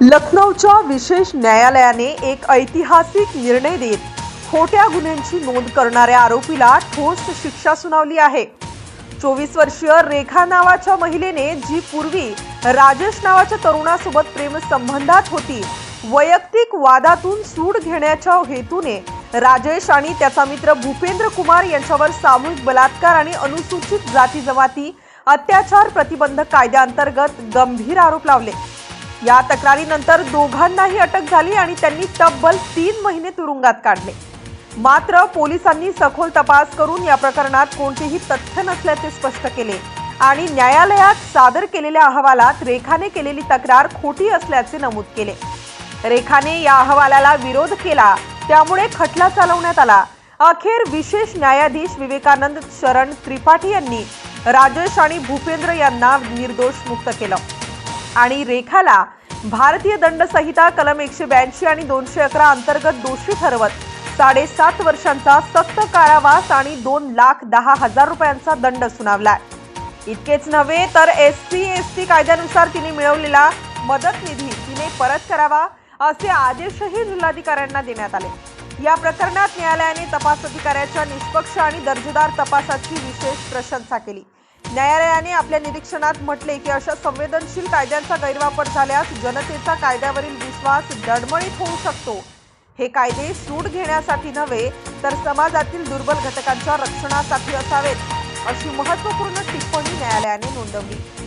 लखनौच्या विशेष न्यायालयाने एक ऐतिहासिक निर्णय देत खोट्या गुन्ह्यांची नोंद करणाऱ्या आरोपीला ठोस शिक्षा सुनावली आहे. चोवीस वर्षीय रेखा नावाच्या महिलेने जी पूर्वी राजेश नावाच्या तरुणासोबत प्रेमसंबंधात होती वैयक्तिक वादातून सूड घेण्याच्या हेतूने राजेश आणि त्याचा मित्र भूपेंद्र कुमार यांच्यावर सामूहिक बलात्कार आणि अनुसूचित जाती जमाती अत्याचार प्रतिबंधक कायद्याअंतर्गत गंभीर आरोप लावले. या तक्रारीनंतर दोघांनाही अटक झाली आणि त्यांनी तब्बल तीन महिने तुरुंगात काढले. मात्र पोलिसांनी सखोल तपास करून या प्रकरणात कोणतेही तथ्य नसल्याचे स्पष्ट केले आणि न्यायालयात सादर केलेल्या अहवालात रेखाने केलेली तक्रार खोटी असल्याचे नमूद केले. रेखाने या अहवालाला विरोध केला त्यामुळे खटला चालवण्यात आला. अखेर विशेष न्यायाधीश विवेकानंद शरण त्रिपाठी यांनी राजेश आणि भूपेंद्र यांना निर्दोष मुक्त केलं. आणि रेखाला भारतीय दंड संहिता कलम एकशे ब्याऐंशी आणि दोनशे अकरा अंतर्गत दोषी ठरवत साडेसात वर्षांचा सक्त कारावास आणि दोन लाख दहा हजार रुपयांचा दंड सुनावलाय. इतकेच नव्हे तर एस सी एस टी कायद्यानुसार तिने मिळवलेला मदत निधी तिने परत करावा असे आदेशही जिल्हाधिकाऱ्यांना देण्यात आले. या प्रकरणात न्यायालयाने तपास अधिकाऱ्याच्या निष्पक्ष आणि दर्जेदार तपासाची विशेष प्रशंसा केली. न्यायालयाने आपल्या निरीक्षणात म्हटले की अशा संवेदनशील कायद्यांचा गैरवापर झाल्यास जनतेचा कायद्यावरील विश्वास डळमळीत होऊ शकतो. हे कायदे सूड घेण्यासाठी नव्हे तर समाजातील दुर्बल घटकांच्या रक्षणासाठी असावेत अशी महत्त्वपूर्ण टिप्पणी न्यायालयाने नोंदवली.